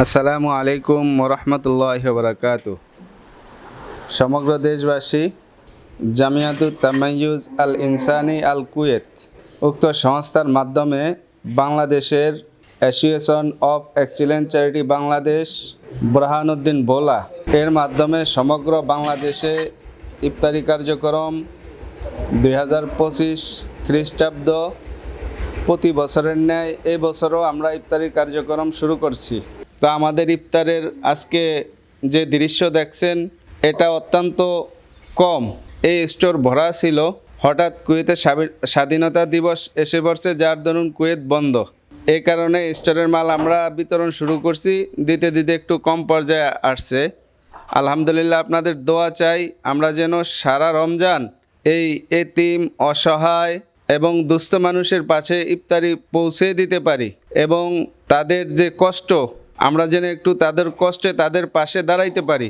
আসসালামু আলাইকুম ওরহমতুল্লাহ বরকাত সমগ্র দেশবাসী, জামিয়াতুত তামাইয়ুজ আল ইনসানি আল কুয়েত উক্ত সংস্থার মাধ্যমে বাংলাদেশের association of excellent charity Bangladesh, Burhanuddin Bhola এর মাধ্যমে সমগ্র বাংলাদেশে ইফতারি কার্যক্রম দুই হাজার পঁচিশ খ্রিস্টাব্দ প্রতি বছরের ন্যায় এবছরও আমরা ইফতারি কার্যক্রম শুরু করছি। তো আমাদের ইফতারের আজকে যে দৃশ্য দেখছেন, এটা অত্যন্ত কম। এই স্টোর ভরা ছিল। হঠাৎ কুয়েতে স্বাধীনতা দিবস এসে পড়ছে, যার দরুন কুয়েত বন্ধ। এই কারণে স্টোরের মাল আমরা বিতরণ শুরু করছি। দিতে দিতে একটু কম পর্যায়ে আসছে। আলহামদুলিল্লাহ আপনাদের দোয়া চাই, আমরা যেন সারা রমজান এই এতিম, অসহায় এবং দুস্থ মানুষের পাশে ইফতারি পৌঁছে দিতে পারি এবং তাদের যে কষ্ট আমরা যেন একটু তাদের কষ্টে তাদের পাশে দাঁড়াইতে পারি।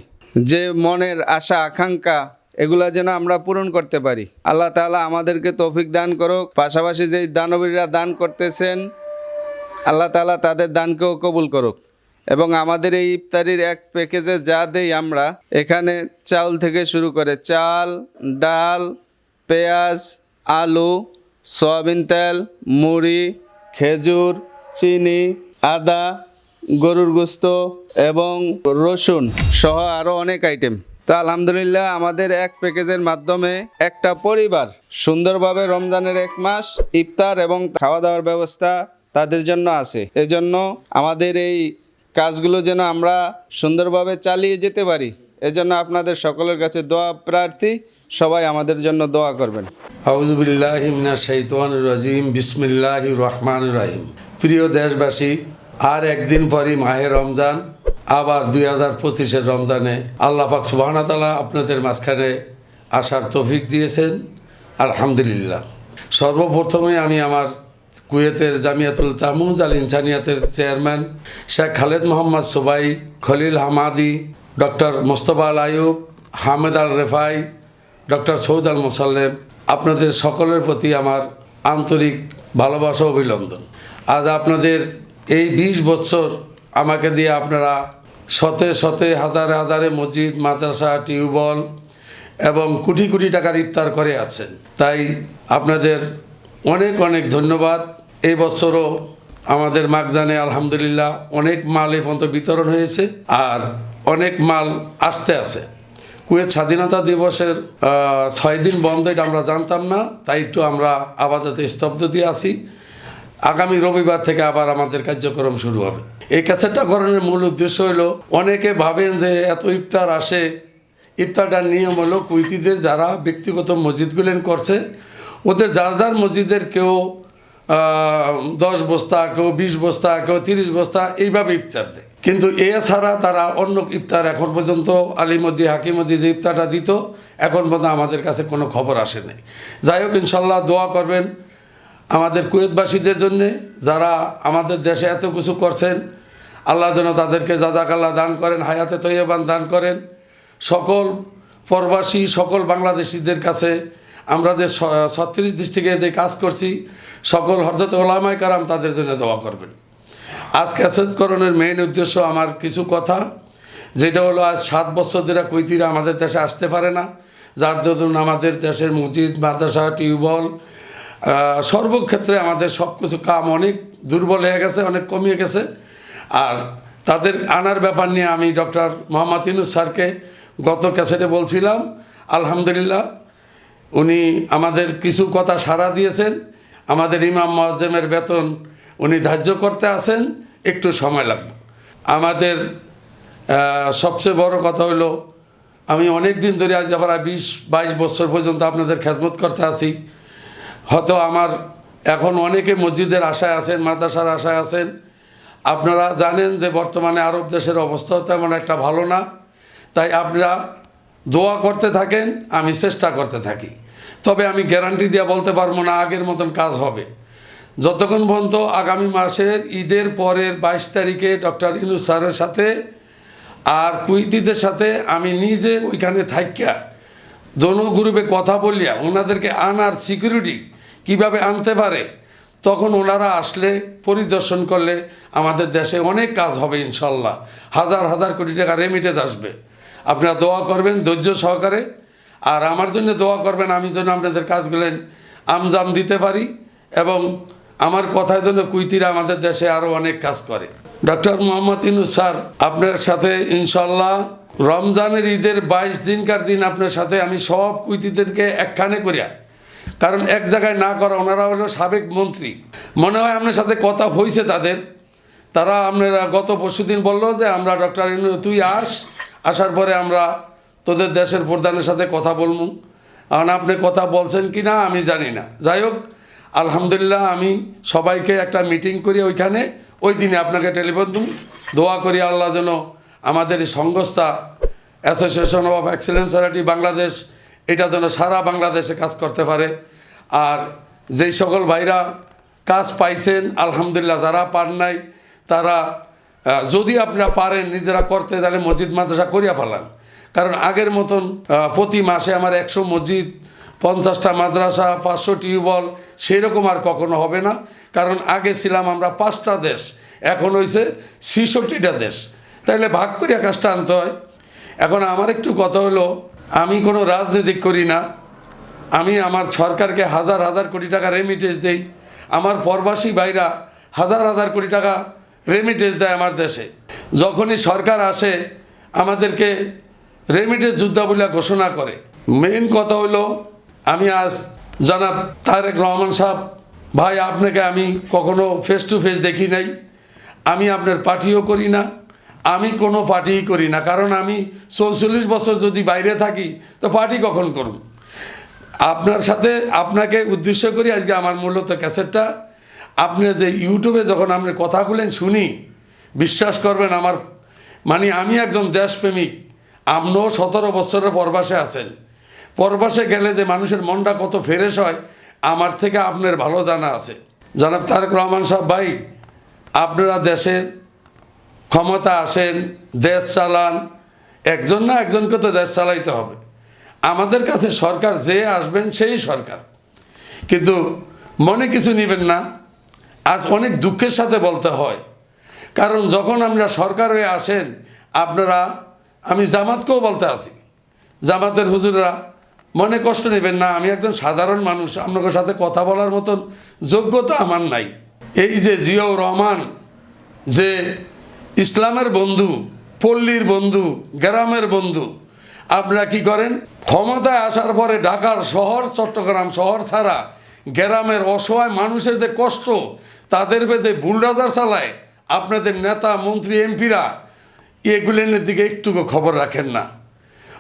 যে মনের আশা, আকাঙ্ক্ষা, এগুলা যেন আমরা পূরণ করতে পারি। আল্লাহ তাআলা আমাদেরকে তৌফিক দান করুক। পাশাপাশি যেই দানবীরা দান করতেছেন, আল্লাহ তালা তাদের দানকেও কবুল করুক। এবং আমাদের এই ইফতারির এক প্যাকেজে যা দেই আমরা, এখানে চাউল থেকে শুরু করে চাল, ডাল, পেঁয়াজ, আলু, সয়াবিন তেল, মুড়ি, খেজুর, চিনি, আদা গরুর গোস্ত এবং রসুন সহ আরও অনেক আইটেম তা আলহামদুলিল্লাহ আমাদের এক প্যাকেজের মাধ্যমে একটা পরিবার সুন্দরভাবে রমজানের এক মাস ইফতার এবং খাওয়া দাওয়ার ব্যবস্থা তাদের জন্য আছে। এজন্য আমাদের এই কাজগুলো যেন আমরা সুন্দরভাবে চালিয়ে যেতে পারি। এজন্য আপনাদের সকলের কাছে দোয়া, প্রার্থী, সবাই আমাদের জন্য দোয়া করবেন। আউজুবিল্লাহ শৈতান রাজিম বিসমিল্লাহ রহমান রাহিম। প্রিয় দেশবাসী আর একদিন পরই মাহে রমজান, আবার দুই হাজার পঁচিশের রমজানে আল্লাহ পাক সুবাহতালা আপনাদের মাঝখানে আসার তৌফিক দিয়েছেন। আলহামদুলিল্লাহ। সর্বপ্রথমে আমি আমার কুয়েতের জামিয়াতুল তামুজ আল ইনসানিয়াতের chairman Sheikh Khaled Mohammad Subai Khalil Hamadi, doctor Mostafa Al Ayoub Hamed Al Refai, doctor Saud Al Mosallem, আপনাদের সকলের প্রতি আমার আন্তরিক ভালোবাসা অভিনন্দন। আজ আপনাদের এই বিশ বছর আমাকে দিয়ে আপনারা শতে শতে হাজারে হাজারে মসজিদ, মাদ্রাসা, টিউবওয়েল এবং কোটি কোটি টাকার ইফতার করে আছেন। তাই আপনাদের অনেক অনেক ধন্যবাদ। এই বছরও আমাদের মাগজানে আলহামদুলিল্লাহ অনেক মাল এ পর্যন্ত বিতরণ হয়েছে আর অনেক মাল আসতে আছে। কুয়েত স্বাধীনতা দিবসের ছয় দিন বন্ধ, এটা আমরা জানতাম না। তাই একটু আমরা আপাতত স্তব্ধ দিয়ে আসি। আগামী রবিবার থেকে আবার আমাদের কার্যক্রম শুরু হবে। এই ক্যাসেটটা করানোর মূল উদ্দেশ্য হলো, অনেকে ভাবেন যে এত ইফতার আসে, ইফতারটার নিয়ম হলো কুইতিদের যারা ব্যক্তিগত মসজিদগুলেন করছে, ওদের যার যার মসজিদের কেউ দশ বস্তা, কেউ বিশ বস্তা, কেউ তিরিশ বস্তা, এইভাবে ইফতার দেয়। কিন্তু এছাড়া তারা অন্য ইফতার এখন পর্যন্ত আলিমদ্দি হাকিমদ্দি যে ইফতারটা দিত, এখন পর্যন্ত আমাদের কাছে কোনো খবর আসে নাই। যাই হোক, ইনশাল্লাহ দোয়া করবেন। আমাদের কুয়েতবাসীদের জন্যে যারা আমাদের দেশে এত কিছু করছেন, আল্লাহ যেন তাদেরকে জাজাকাল্লাহ দান করেন, হায়াতে তৈবান দান করেন। সকল প্রবাসী, সকল বাংলাদেশিদের কাছে আমরা যে ছত্রিশ ডিস্ট্রিক্টে যে কাজ করছি, সকল হরজত ওলামায় কারাম তাদের জন্য দোয়া করবেন। আজ ক্যাসেটকরণের মেইন উদ্দেশ্য আমার কিছু কথা, যেটা হলো আজ সাত বছর ধরে কৈতিরা আমাদের দেশে আসতে পারে না। যার দরুন আমাদের দেশের মসজিদ, মাদ্রাসা, টিউবওয়েল সর্বক্ষেত্রে আমাদের সব কিছু কাম অনেক দুর্বল হয়ে গেছে, অনেক কমিয়ে গেছে। আর তাদের আনার ব্যাপার নিয়ে আমি ডক্টর মোহাম্মদ ইনুস স্যারকে গত ক্যাসেটে বলছিলাম, আলহামদুলিল্লাহ, উনি আমাদের কিছু কথা সাড়া দিয়েছেন। আমাদের ইমাম মজ্জেমের বেতন উনি ধার্য করতে আসেন একটু সময় লাগবে। আমাদের সবচেয়ে বড় কথা হলো, আমি অনেক দিন ধরে আজ আবার বিশ বাইশ বছর পর্যন্ত আপনাদের খেদমত করতে আছি। হয়তো আমার এখন অনেকে মসজিদের আশায় আছেন, মাদ্রাসার আশায় আছেন। আপনারা জানেন যে বর্তমানে আরব দেশের অবস্থাও তেমন একটা ভালো না। তাই আপনারা দোয়া করতে থাকেন, আমি চেষ্টা করতে থাকি। তবে আমি গ্যারান্টি দিয়ে বলতে পারব না, আগের মতন কাজ হবে। যতক্ষণ পর্যন্ত আগামী মাসের ঈদের পরের বাইশ তারিখে ডক্টর ইনুস স্যারের সাথে আর কুইতিদের সাথে আমি নিজে ওইখানে থাকিয়া দোনো গ্রুপে কথা বলিয়া ওনাদেরকে আনার সিকিউরিটি কীভাবে আনতে পারে? তখন ওনারা আসলে পরিদর্শন করলে আমাদের দেশে অনেক কাজ হবে ইনশাল্লাহ। হাজার হাজার কোটি টাকা রেমিটেজ আসবে। আপনারা দোয়া করবেন ধৈর্য সহকারে। আর আমার জন্য দোয়া করবেন, আমি যেন আপনাদের কাজগুলো আমজাম দিতে পারি এবং আমার কথায় জন্য কুইতিরা আমাদের দেশে আরও অনেক কাজ করে। ডক্টর মোহাম্মদ ইনুস স্যার, আপনার সাথে ইনশাল্লাহ রমজানের ঈদের বাইশ দিনকার দিন আপনার সাথে আমি সব কুইতিদেরকে একখানে করিয়া কারণ এক জায়গায় না করা, ওনারা হলো সাবেক মন্ত্রী। মনে হয় আপনার সাথে কথা হয়েছে তাদের। তারা আপনারা গত পরশু দিন বলল যে, আমরা ডক্টর তুই আস। আসার পরে আমরা তোদের দেশের প্রধানের সাথে কথা বলব কারণ আপনি কথা বলছেন কি না, আমি জানি না। যাই হোক, আলহামদুলিল্লাহ আমি সবাইকে একটা মিটিং করি ওইখানে। ওই দিনে আপনাকে টেলিফোন দিন দোয়া করি আল্লাহ যেন আমাদের এই সংস্থা অ্যাসোসিয়েশন অফ এক্সেলেন্স বাংলাদেশ এটা যেন সারা বাংলাদেশে কাজ করতে পারে। আর যেই সকল ভাইরা কাজ পাইছেন, আলহামদুলিল্লাহ যারা পান নাই, তারা যদি আপনারা পারেন নিজেরা করতে, তাহলে মসজিদ মাদ্রাসা করিয়া ফেলান। কারণ আগের মতন প্রতি মাসে আমার একশো মসজিদ, পঞ্চাশটা মাদ্রাসা পাঁচশো টিউবওয়েল সেরকম আর কখনো হবে না। কারণ আগে ছিলাম আমরা পাঁচটা দেশ, এখন হয়েছে ছিষট্টিটা দেশ। তাইলে ভাগ করিয়া কাজটা আনতে হয়। এখন আমার একটু কথা হলো আমি কোনো রাজনীতি করি না। আমি আমার সরকারকে হাজার হাজার কোটি টাকা রেমিটেজ দেই। আমার প্রবাসী ভাইরা হাজার হাজার কোটি টাকা রেমিটেজ দেয় আমার দেশে। যখনই সরকার আসে, আমাদেরকে রেমিটেজ যোদ্ধা বলে ঘোষণা করে। মেন কথা হলো, আমি আজ জনাব তারেক রহমান সাহেব, ভাই, আপনাকে আমি কখনো ফেস টু ফেস দেখি নাই। আমি আপনার পার্টিও করি না। আমি কোনো পার্টিই করি না, কারণ আমি চৌচল্লিশ বছর যদি বাইরে থাকি, তো পার্টি কখন করব? আপনার সাথে আপনাকে উদ্দেশ্য করি আজকে আমার মূলত ক্যাসেটটা। আপনি যে ইউটিউবে যখন আপনার কথাগুলেন শুনি, বিশ্বাস করবেন আমার মানে আমি একজন দেশপ্রেমিক, আপনিও সতেরো বছরের পরবাসে আছেন। পরবাসে গেলে যে মানুষের মনটা কত ফ্রেশ হয়, আমার থেকে আপনার ভালো জানা আছে। জনাব তারেক রহমান সাহেব ভাই, আপনারা দেশের ক্ষমতা আসেন, দেশ চালান, একজন না একজনকে তো দেশ চালাইতে হবে। আমাদের কাছে সরকার যে আসবেন সেই সরকার। কিন্তু মনে কিছু নেবেন না, আজ অনেক দুঃখের সাথে বলতে হয়। কারণ যখন আমরা সরকার হয়ে আসেন, আপনারা, আমি জামাতকেও বলতে আসি। জামাতের হুজুররা, মনে কষ্ট নেবেন না, আমি একজন সাধারণ মানুষ আপনাদের সাথে কথা বলার মতন যোগ্যতা আমার নাই। এই যে জিয়াউর রহমান, যে ইসলামের বন্ধু, পল্লীর বন্ধু, গ্রামের বন্ধু, আপনারা কি করেন? ক্ষমতায় আসার পরে ঢাকার শহর, চট্টগ্রাম শহর ছাড়া গ্রামের অসহায় মানুষের যে কষ্ট, তাদের যে বুলডাজার চালায়। আপনাদের নেতা, মন্ত্রী, এমপিরা, এগুলের দিকে একটুকু খবর রাখেন না।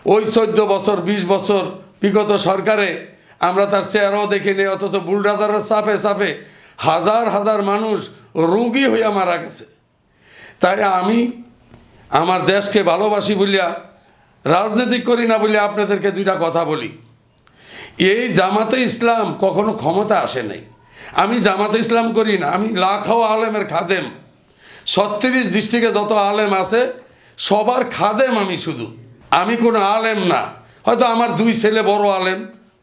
ওই চোদ্দ বছর ২০ বছর বিগত সরকারে আমরা তার চেহারাও দেখিনি অথচ বুলডাজারের চাপে চাপে হাজার হাজার মানুষ রোগী হইয়া মারা গেছে। তাই আমি আমার দেশকে ভালোবাসি বলিয়া, রাজনীতি করি না বলে আপনাদেরকে দুইটা কথা বলি। এই জামাতে ইসলাম কখনো ক্ষমতা আসে নাই। আমি জামাতে ইসলাম করি না, আমি লাখাও আলেমের খাদেম। ছত্রিশ ডিস্ট্রিক্টে যত আলেম আছে, সবার খাদেম আমি শুধু। আমি কোনো আলেম না। হয়তো আমার দুই ছেলে বড় আলেম,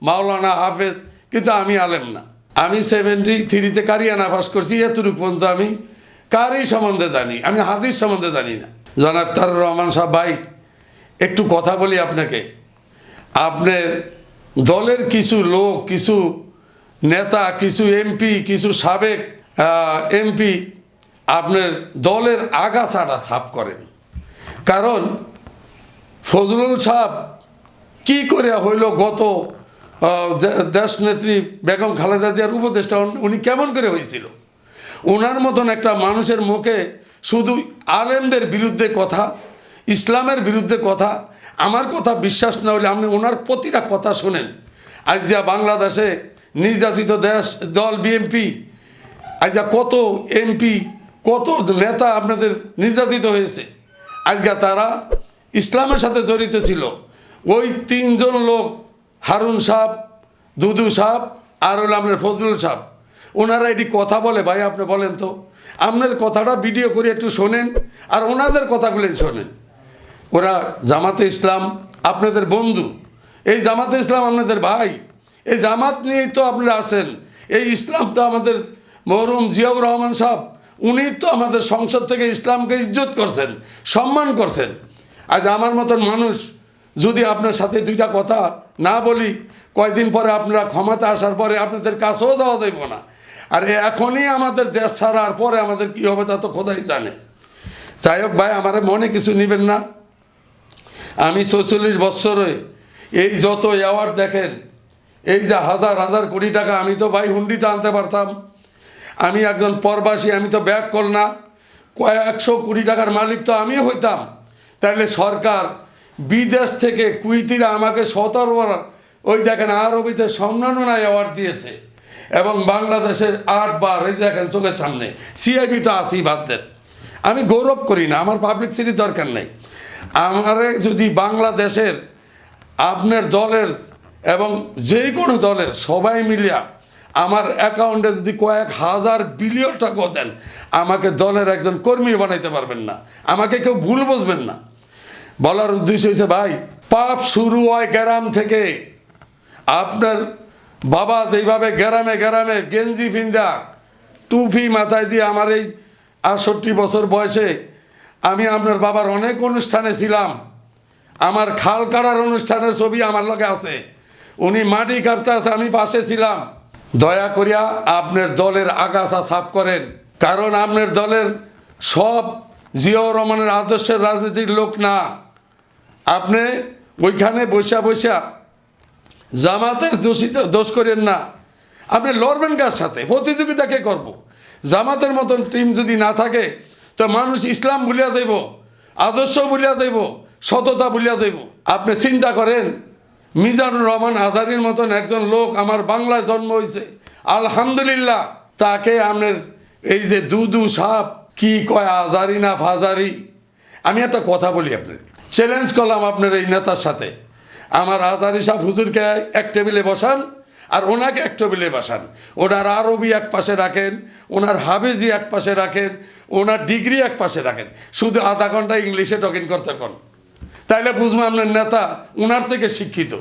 মাওলানা হাফেজ, কিন্তু আমি আলেম না। আমি সেভেন্টি থ্রিতে কারিয়ানা পাস করছি, এতটুকু পর্যন্ত আমি কারি সম্বন্ধে জানি আমি হাদিস সম্বন্ধে জানি না। জনাব তার রহমান সাহেব ভাই একটু কথা বলি আপনাকে। আপনার দলের কিছু লোক কিছু নেতা কিছু এমপি কিছু সাবেক এমপি আপনার দলের আগাছাটা সাফ করেন। কারণ ফজলুল সাহেব কি করে হইল গত আহ, দে- দেশনেত্রী বেগম খালেদা জিয়ার উপদেষ্টা উনি কেমন করে হয়েছিল ওনার মতন একটা মানুষের মুখে শুধু আলেমদের বিরুদ্ধে কথা, ইসলামের বিরুদ্ধে কথা, আমার কথা বিশ্বাস না হলে আপনি ওনার প্রতিটা কথা শোনেন। আজ যা বাংলাদেশে নির্যাতিত দেশ, দল বিএনপি আজকে কত এমপি কত নেতা আপনাদের নির্যাতিত হয়েছে। আজকে তারা ইসলামের সাথে জড়িত ছিল। ওই তিনজন লোক, হারুন সাহ দুদু সাহ আর হলো আপনার ফজলুল সাহ ওনারা এটি কথা বলে, ভাই, আপনি বলেন তো। আপনার কথাটা ভিডিও করে একটু শোনেন, আর ওনাদের কথাগুলো শোনেন। ওরা জামাতে ইসলাম, আপনাদের বন্ধু। এই জামাতে ইসলাম আপনাদের ভাই। এই জামাত নিয়েই তো আপনারা আসেন এই ইসলাম তো আমাদের মরুম জিয়াউর রহমান সাহেব, উনি তো আমাদের সংসদ থেকে ইসলামকে ইজ্জত করছেন, সম্মান করছেন। আজ আমার মতন মানুষ, যদি আপনার সাথে দুইটা কথা না বলি, কয়দিন পরে আপনারা ক্ষমতা আসার পরে আপনাদের কাছেও যাওয়া যাইব না। আর এখনই আমাদের দেশ ছাড়ার পরে আমাদের কি হবে তা তো খোদাই জানে। যাই হোক ভাই, আমার মনে কিছু নেবেন না। আমি চৌচল্লিশ বৎসরে এই যত অ্যাওয়ার্ড দেখেন, এই যে হাজার হাজার কোটি টাকা আমি তো ভাই হুন্ডিতে আনতে পারতাম। আমি একজন পরবাসী, আমি তো ব্যাক কর না কয়েকশো কোটি টাকার মালিক তো আমি হইতাম। তাহলে সরকার বিদেশ থেকে কুইতিরা আমাকে সতেরো ওই দেখেন আরবিতে সম্মাননা অ্যাওয়ার্ড দিয়েছে। এবং বাংলাদেশের আটবার এই দেখেন চোখের সামনে সিআইবি তো আসি বাদ দেন। আমি গৌরব করি না, আমার পাবলিসিটি দরকার নেই। আমারে যদি বাংলাদেশের আপনার দলের এবং যে কোনো দলের সবাই মিলিয়া আমার অ্যাকাউন্টে যদি কয়েক হাজার বিলিয়ন টাকা দেন, আমাকে দলের একজন কর্মী বানাইতে পারবেন না। আমাকে কেউ ভুল বুঝবেন না। বলার উদ্দেশ্য হয়েছে ভাই, পাপ শুরু হয় গ্রাম থেকে। আপনার বাবা যেইভাবে গ্রামে গ্রামে গেঞ্জি ফিন্দা টুপি মাথায় দিয়ে আমার এই আটষট্টি বছর বয়সে আমি আপনার বাবার অনেক অনুষ্ঠানে ছিলাম। আমার খাল কাটার অনুষ্ঠানের ছবি আমার লগে আছে। উনি মাটি কাটতে আছে, আমি পাশে ছিলাম। দয়া করিয়া আপনার দলের আগাছা সাফ করেন, কারণ আপনার দলের সব জিয়াউর রহমানের আদর্শের রাজনীতির লোক না। আপনি ওইখানে বসা বসা জামাতের দোষিত দোষ করেন না। আপনি লড়বেন কার সাথে? প্রতিযোগিতা কে করব? জামাতের মতন টিম যদি না থাকে, তো মানুষ ইসলাম ভুলিয়া যাইব, আদর্শ ভুলিয়া যাইব, সততা ভুলিয়া যাইব। আপনি চিন্তা করেন, মিজানুর রহমান আজারির মতন একজন লোক আমার বাংলায় জন্ম হয়েছে আলহামদুলিল্লাহ, তাকে আপনার এই যে দুদু সাপ, কি কয় আজারি না ফাজারি? আমি একটা কথা বলি আপনার। চ্যালেঞ্জ করলাম আপনার এই নেতার সাথে। আমার আজারি সাহেব হুজুরকে এক টেবিলে বসান আর ওনাকে এক টেবিলে বসান। ওনার আরবি এক পাশে রাখেন, ওনার হাবেজি এক পাশে রাখেন, ওনার ডিগ্রি এক পাশে রাখেন। শুধু আধা ঘণ্টা ইংলিশে টকিং করতে কন। তাইলে বুঝব আপনার নেতা ওনার থেকে শিক্ষিত।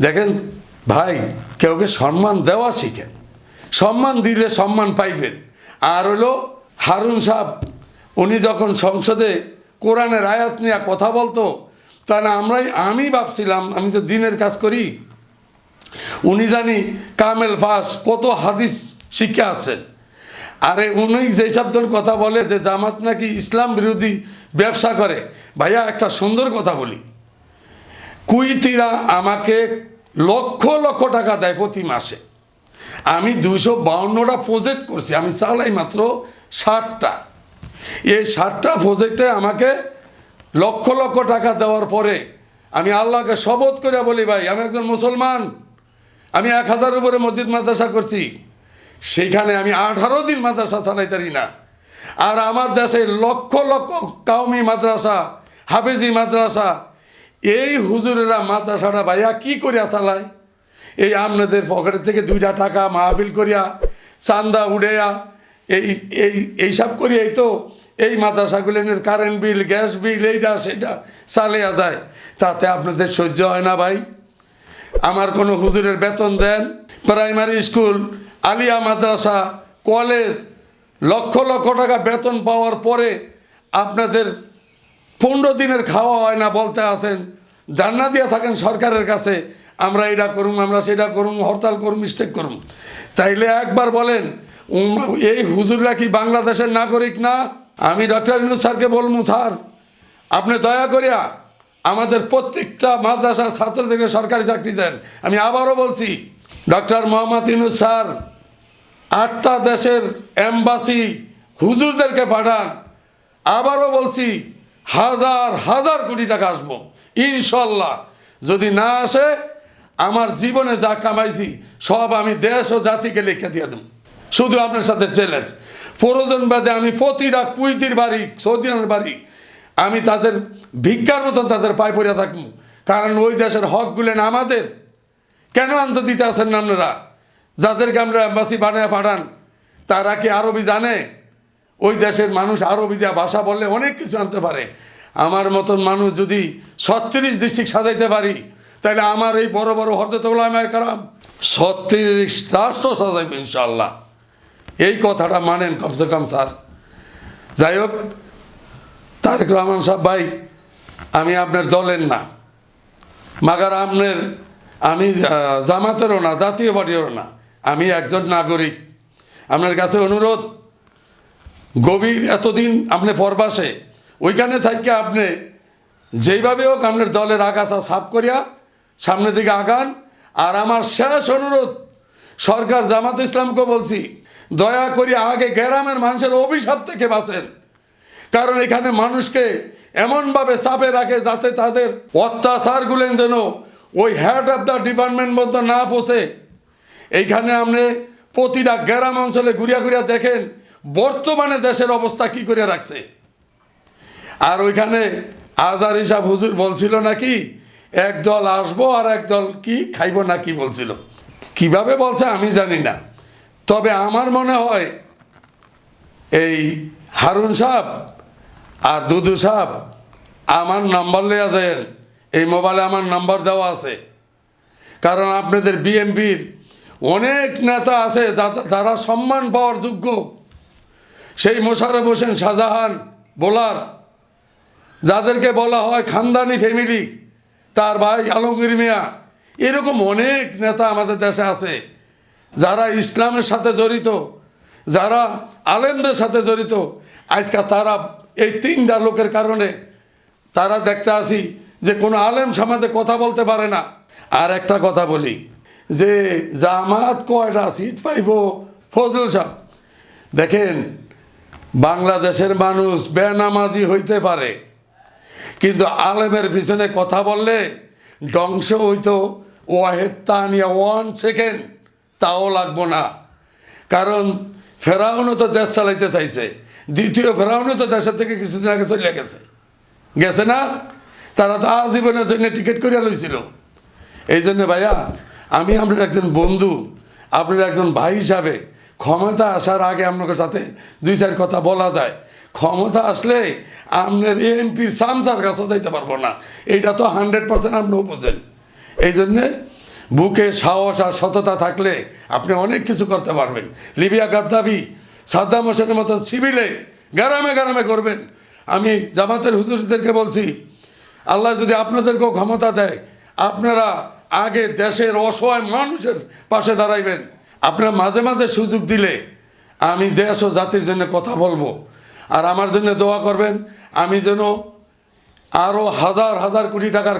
দেখেন ভাই, কেউকে সম্মান দেওয়া শিখেন। সম্মান দিলে সম্মান পাইবেন। আর হলো হারুন সাহ উনি যখন সংসদে কোরআনের আয়াত নিয়ে কথা বলতো তাহলে আমরাই, আমি ভাবছিলাম, আমি যে দিনের কাজ করি, উনি জানি কামেল ফাস কত হাদিস শিক্ষা আছে। আরে উনি যেই শব্দ কথা বলে যে জামাত নাকি ইসলাম বিরোধী ব্যবসা করে, ভাইয়া একটা সুন্দর কথা বলি। কুইতিরা আমাকে লক্ষ লক্ষ টাকা দেয় প্রতি মাসে। আমি দুইশো বাউন্নটা প্রজেক্ট করছি, আমি চালাই মাত্র ষাটটা। এই ষাটটা প্রজেক্টে আমাকে লক্ষ লক্ষ টাকা দেওয়ার পরে আমি আল্লাহকে শপথ করে বলি, ভাই, আমি একজন মুসলমান। আমি এক হাজার উপরে মসজিদ মাদ্রাসা করছি। সেইখানে আমি আঠারো দিন মাদ্রাসা চালাইতারি না। আর আমার দেশে লক্ষ লক্ষ কাউমি মাদ্রাসা, হাফেজি মাদ্রাসা, এই হুজুরেরা মাদ্রাসাটা ভাইয়া কি করিয়া চালায়? এই আপনাদের পকেটের থেকে দুইটা টাকা মাহফিল করিয়া, চান্দা উড়েয়া এই এই, এইসব করিয়াই তো এই মাদ্রাসাগুলিনের কারেন্ট বিল গ্যাস বিল এইটা সেটা চালিয়া যায়। তাতে আপনাদের সহ্য হয় না ভাই। আমার কোনো হুজুরের বেতন দেন। প্রাইমারি স্কুল আলিয়া মাদ্রাসা কলেজ লক্ষ লক্ষ টাকা বেতন পাওয়ার পরে আপনাদের পনেরো দিনের খাওয়া হয় না বলতে আসেন জান্না দিয়ে থাকেন সরকারের কাছে। আমরা এটা করুম, আমরা সেটা করুম, হরতাল করুম মিস্টেক করুম। তাইলে একবার বলেন এই হুজুররা কি বাংলাদেশের নাগরিক না? আমি ডক্টর ইনুজ স্যারকে বলব, স্যার, আপনি দয়া করিয়া আমাদের প্রত্যেকটা মাদ্রাসার ছাত্রদেরকে সরকারি চাকরি দেন। আমি আবারও বলছি, ডক্টর মোহাম্মদ ইনুজ স্যার, আটটা দেশের এম্বাসি হুজুরদেরকে পাঠান। আবারও বলছি, হাজার হাজার কোটি টাকা আসব, ইনশাল্লাহ। যদি না আসে, আমার জীবনে যা কামাইছি, সব আমি দেশ ও জাতিকে লিখে দিয়ে দেব। শুধু আপনার সাথে চ্যালেঞ্জ প্রয়োজন বাদে আমি প্রতিটা কুইতির বাড়ি সৌদিনের বাড়ি, আমি তাদের ভিক্ষার মতন তাদের পায়ে পড়িয়া থাকব। কারণ ওই দেশের হকগুলেন আমাদের। কেন আনতে দিতে আসেন না আপনারা? যাদেরকে আমরা অ্যাম্বাসি বানায় পাঠান, তারা কি আরবি জানে? ওই দেশের মানুষ আরবি দেওয়া ভাষা বললে অনেক কিছু আনতে পারে। আমার মতন মানুষ যদি ছত্রিশ ডিস্ট্রিক্ট সাজাইতে পারি, তাহলে আমার এই বড় বড় হরজত কারাম ছত্রিশ রাষ্ট্র সাজাইব ইনশাল্লাহ এই কথাটা মানেন কমসে কম স্যার। যাই হোক, তারেক রহমান সাহেব ভাই, আমি আপনার দলের না। মাগার আপনার আমি জামাতেরও না, জাতীয় পার্টিরও না। আমি একজন নাগরিক। আপনার কাছে অনুরোধ, গভীর এতদিন আপনি পরবাসে, ওইখানে থাকি আপনি যেইভাবে হোক আপনার দলের আগাছা সাফ করিয়া সামনের দিকে আগান। আর আমার শেষ অনুরোধ, সরকার জামাত ইসলামকে বলছি দয়া করি আগে গ্রামের মানুষের অভিশাপ থেকে বাঁচেন। কারণ এখানে মানুষকে এমনভাবে চাপে রাখে যাতে তাদের অত্যাচারগুলেন যেন ওই হেড অফ দ্য ডিপার্টমেন্ট মতো না পৌঁছে। এইখানে আপনি প্রতিটা গ্রাম অঞ্চলে ঘুরিয়া ঘুরিয়া দেখেন, বর্তমানে দেশের অবস্থা কি করে রাখছে। আর ওইখানে আজার হিসাব হুজুর বলছিল নাকি, একদল আসব আর একদল কি খাইবো না কি বলছিল। কীভাবে বলছে আমি জানি না। তবে আমার মনে হয় এই হারুন সাহেব আর দুদু সাহেব আমার নাম্বার লেয়া যায় এই মোবাইলে আমার নাম্বার দেওয়া আছে। কারণ আপনাদের বিএমপির অনেক নেতা আছে যারা সম্মান পাওয়ার যোগ্য। সেই মোশারফ হোসেন শাহজাহান বোলার, যাদেরকে বলা হয় খানদানি ফ্যামিলি তার ভাই আলমগীর মিয়া, এরকম অনেক নেতা আমাদের দেশে আছে। যারা ইসলামের সাথে জড়িত, যারা আলেমদের সাথে জড়িত, আজকে তারা এই তিনটা লোকের কারণে তারা দেখতে আসি যে কোনো আলেম সমাজে কথা বলতে পারে না। আর একটা কথা বলি যে জামাত কয়টা সিট পাইব? ফজল সাহ দেখেন বাংলাদেশের মানুষ বেনামাজি হইতে পারে, কিন্তু আলেমের পিছনে কথা বললে ধ্বংস হইতো। ওয়াহেদ তানিয়া ওয়ান সেকেন্ড তাও লাগবো না। কারণ ফেরাউনও তো দেশ চালাইতে চাইছে। দ্বিতীয় ফেরাউনও তো দেশের থেকে কিছুদিন আগে চলে গেছে। গেছে না? তারা তো আজীবনের জন্য টিকিট করিয়া লইছিল। এই জন্য ভাইয়া, আমি আপনার একজন বন্ধু, আপনার একজন ভাই হিসাবে ক্ষমতা আসার আগে আপনার সাথে দুই চার কথা বলা যায়। ক্ষমতা আসলে আপনার এমপির সামসার কাছেও যাইতে পারব না। এটা তো হান্ড্রেড পার্সেন্ট আপনিও বোঝেন। এই জন্যে বুকে সাহস আর সততা থাকলে আপনি অনেক কিছু করতে পারবেন। লিবিয়া গাদ্দাফি, সাদ্দাম হোসেনের মতন সিভিলে গ্রামে গ্রামে করবেন। আমি জামাতের হুজুরদেরকে বলছি, আল্লাহ যদি আপনাদেরকেও ক্ষমতা দেয়, আপনারা আগে দেশের অসহায় মানুষের পাশে দাঁড়াইবেন। আপনারা মাঝে মাঝে সুযোগ দিলে আমি দেশ ও জাতির জন্য কথা বলব। আর আমার জন্য দোয়া করবেন, আমি যেন আরও হাজার হাজার কোটি টাকার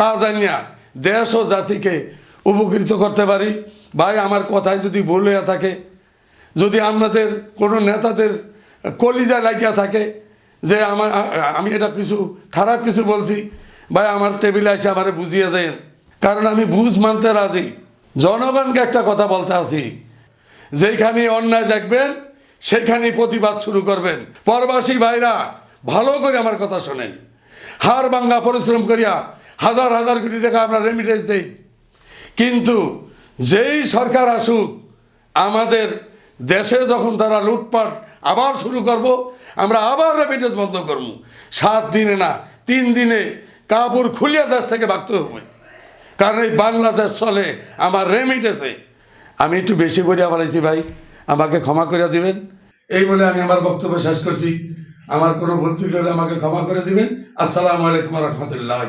কাজ আনিয়া দেশ ও জাতিকে উপকৃত করতে পারি। ভাই, আমার কথায় যদি হইয়া থাকে, যদি আপনাদের কোনো নেতাদের কলিজা লাগিয়া থাকে যে আমার আমি এটা কিছু, খারাপ কিছু বলছি, ভাই, আমার টেবিলে এসে আমারে বুঝিয়ে যায় কারণ আমি বুঝ মানতে রাজি। জনগণকে একটা কথা বলতে আসি যেখানে অন্যায় দেখবেন সেখানে প্রতিবাদ শুরু করবেন। পরবাসী ভাইরা, ভালো করে আমার কথা শোনেন। হার ভাঙ্গা পরিশ্রম করিয়া হাজার হাজার কোটি টাকা আমরা রেমিটেন্স দেই। কিন্তু যেই সরকার আসুক, আমাদের দেশে যখন তারা লুটপাট আবার শুরু করব, আমরা আবার রেমিটেন্স বন্ধ করব। সাত দিনে না, তিন দিনে কাপড় খুলিয়া দেশ থেকে ভাগতে হবে। কারণ এই বাংলাদেশ চলে আমার রেমিটেন্সে আমি একটু বেশি বলিয়া বলেছি ভাই, আমাকে ক্ষমা করে দিবেন। এই বলে আমি আমার বক্তব্য শেষ করছি। আমার কোনো ভুল ত্রুটি হলে আমাকে ক্ষমা করে দিবেন। আসসালামু আলাইকুম রহমতুল্লাহ